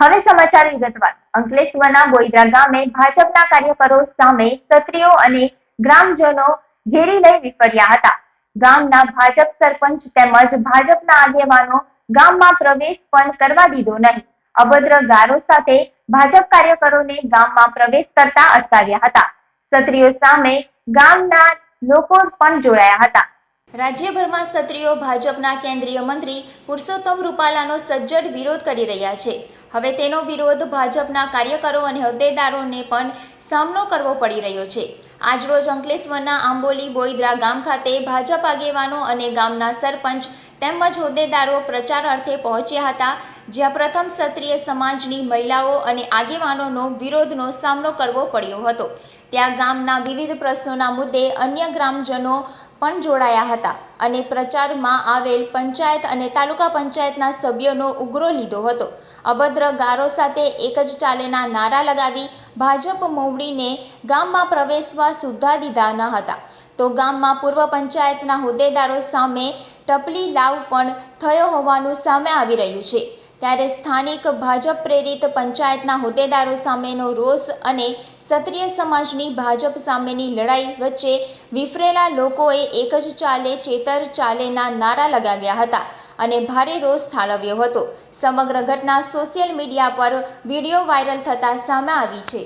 હવે સમાચાર વિગતવાર અંકલેશ્વરના બોઈદરા ગામે ભાજપના કાર્યકરો સામે ક્ષત્રિયો અને ગ્રામજનો ઘેરી લઈ વિફર્યા હતા. ગામના ભાજપ સરપંચ તેમજ ભાજપના આગેવાનો ગામમાં પ્રવેશ પણ કરવા દીધો નહીં. અભદ્ર ગારો સાથે ભાજપ કાર્યકરોને ગામમાં પ્રવેશ કરતા અટકાવ્યા હતા. ક્ષત્રિયો સામે ગામના લોકો પણ જોડાયા હતા. રાજ્યભરમાં ક્ષત્રિયો ભાજપના કેન્દ્રીય મંત્રી પુરુષોત્તમ રૂપાલાનો સજ્જડ વિરોધ કરી રહ્યા છે. હવે તેનો વિરોધ ભાજપના કાર્યકરો અને હોદ્દેદારોને પણ સામનો કરવો પડી રહ્યો છે. આજરોજ અંકલેશ્વરના આંબોલી બોઈદરા ગામ ખાતે ભાજપ આગેવાનો અને ગામના સરપંચ તેમજ હોદ્દેદારો પ્રચાર અર્થે પહોંચ્યા હતા. જ્યાં પ્રથમ ક્ષત્રિય સમાજની મહિલાઓ અને આગેવાનોનો વિરોધનો સામનો કરવો પડ્યો હતો. ત્યાં ગામના વિવિધ પ્રશ્નોના મુદ્દે અન્ય ગ્રામજનો પણ જોડાયા હતા અને પ્રચારમાં આવેલ પંચાયત અને તાલુકા પંચાયતના સભ્યોનો ઉગ્રો લીધો હતો. અભદ્ર ગારો સાથે એક જ ચાલેના નારા લગાવી ભાજપ મોવડીને ગામમાં પ્રવેશવા સુદ્ધા દીધા ન હતા. તો ગામમાં પૂર્વ પંચાયતના હોદ્દેદારો સામે ટપલી લાવ પણ થયો હોવાનું સામે આવી રહ્યું છે. ત્યારે સ્થાનિક ભાજપ પ્રેરિત પંચાયતના હોદ્દેદારો સામેનો રોષ અને ક્ષત્રિય સમાજની ભાજપ સામેની લડાઈ વચ્ચે વિફરેલા લોકોએ એક જ ચાલે ચેતર ચાલેના નારા લગાવ્યા હતા અને ભારે રોષ ઠાલવ્યો હતો. સમગ્ર ઘટના સોશિયલ મીડિયા પર વીડિયો વાયરલ થતાં સામે આવી છે.